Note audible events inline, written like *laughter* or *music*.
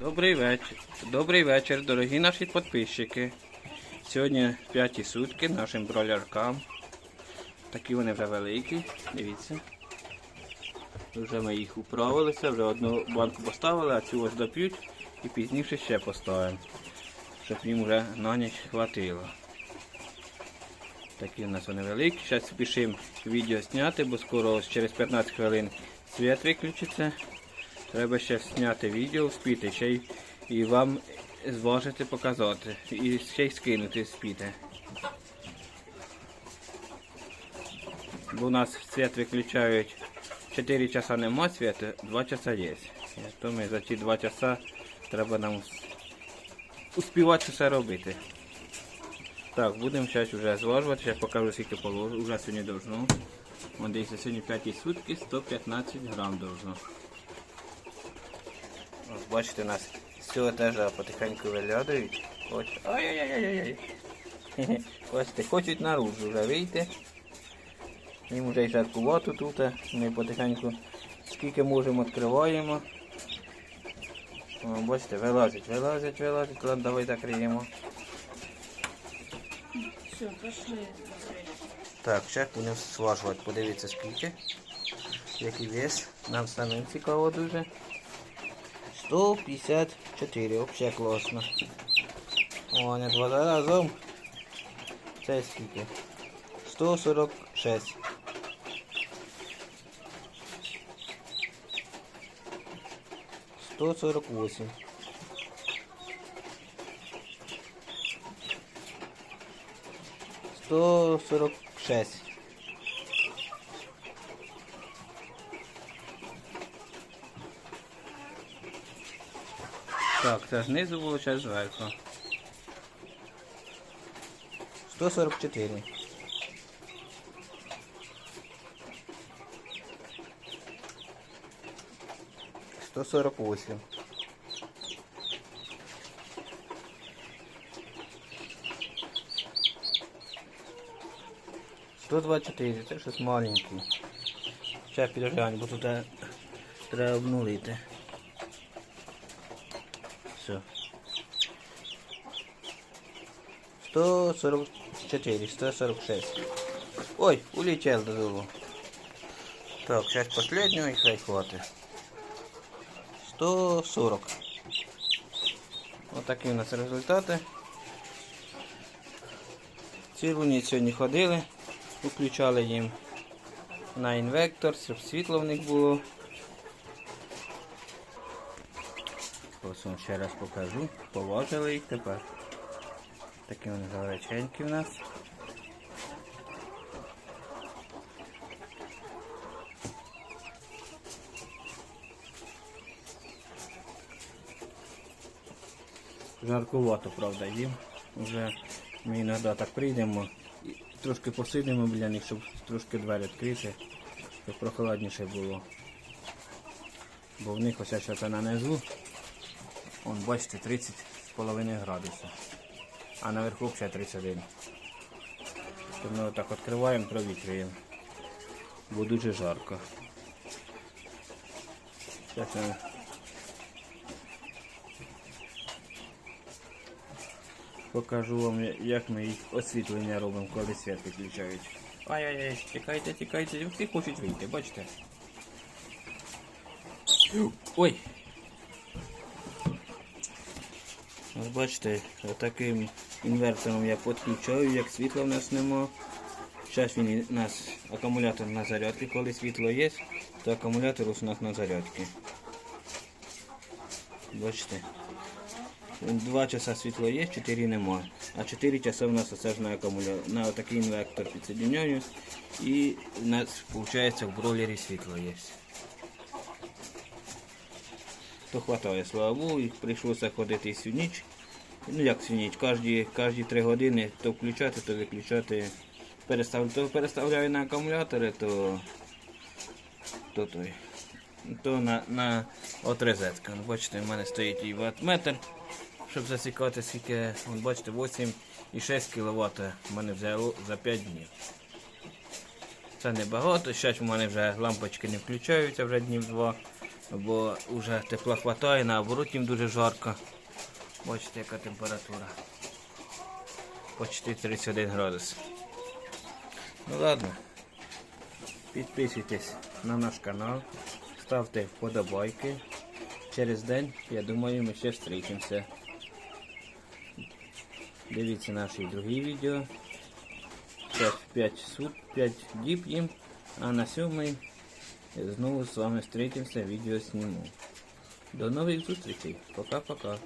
Добрий вечір. Добрий вечір, дорогі наші підписчики. Сьогодні п'яті сутки нашим броляркам. Такі вони вже великі, дивіться. Вже ми їх управилися, вже одну банку поставили, а цю ось доп'ють і пізніше ще поставимо. Щоб їм вже на ніч хватило. Такі у нас вони великі. Зараз спішимо відео зняти, бо скоро ось через 15 хвилин світ виключиться. Треба ще зняти відео, спіти, ще й і вам зважити показати. І ще й скинути спіти. Бо у нас світ виключають 4 часа нема світу, 2 часа є. То ми за ці 2 часа треба нам успівати все робити. Так, будемо зараз вже зважувати, зараз покажу скільки положу. Уже сьогодні должно. Дивіться, сьогодні 5 сутки, 115 грам должно. Ось бачите, у нас з цього етажа потихеньку виглядають. Ось. Ай-яй-яй-яй-яй. Хе-хе. *laughs* Хочуть наружу вже вийти. Їм вже й жаркувато тут. Ми потихеньку скільки можемо відкриваємо. О, бачите, вилазять, вилазять, вилазять. Ладно, давай закриємо. Все, пошли. Так, зараз будемо зважувати. Подивіться скільки. Який вес. Нам самим цікаво дуже. 154, взагалі класно. О, не два разом. Це скільки? 146. Сто сорок восемь. Сто сорок шесть. Так, це знизу було, зараз зверху. 144. Сто сорок восемь. Сто двадцять чотири, це щось маленький. Зараз підглянь, бо тут е, треба обнулити. Все. 144, 146. Ой, улетел додолу. Так, сейчас последнюю и хай хватит. 140. Вот такі у нас результати. Цілу ніч сьогодні ходили, включали їм на інвектор, щоб світло в них було. Вам ще раз покажу. Поважили їх тепер. Такі вони величенькі в нас. Жаркувато, правда, їм. Вже ми іноді так прийдемо і трошки посидимо біля них, щоб трошки двері відкрити, щоб прохолодніше було. Бо в них ось що це на низу. Вон, бачите, 30,5 градусів. А наверху ще 31. То ми отак відкриваємо, провітрюємо. Бо дуже жарко. Зараз я покажу вам, як ми їх освітлення робимо, коли світ виключають. Ай-яй-яй, тікайте, тікайте, всі хочуть вийти, бачите? Ой! Ось бачите, таким інвертором я підключаю, як світла в нас нема. Зараз він у нас акумулятор на зарядці, коли світло є, то акумулятор у нас на зарядці. Бачите? Два часа світло є, 4 нема. А 4 часа у нас оце ж на акумулятор. На такий інвертор підсоединяю. І у нас виходить в бройлері світло є. То хватає, слава Богу, і прийшлося ходити всю ніч. Ну як всю кожні, кожні 3 години то включати, то виключати. Перестав, то переставляю на акумулятори, то, то той. То на, на от розетка. Бачите, в мене стоїть і ватметр, щоб засікати скільки, от бачите, 8,6 кВт в мене взяло за 5 днів. Це небагато, зараз в мене вже лампочки не включаються вже днів 2. бо вже тепла хватає, наоборот їм дуже жарко. Бачите, яка температура. Почти 31 градус. Ну ладно. Підписуйтесь на наш канал, ставте вподобайки. Через день, я думаю, ми ще зустрічемося. Дивіться наші другі відео. 5, 5 сут, 5 діб їм, а на сьомий знову з вами зустрітимося, відео зніму. До нових зустрічей. Пока-пока.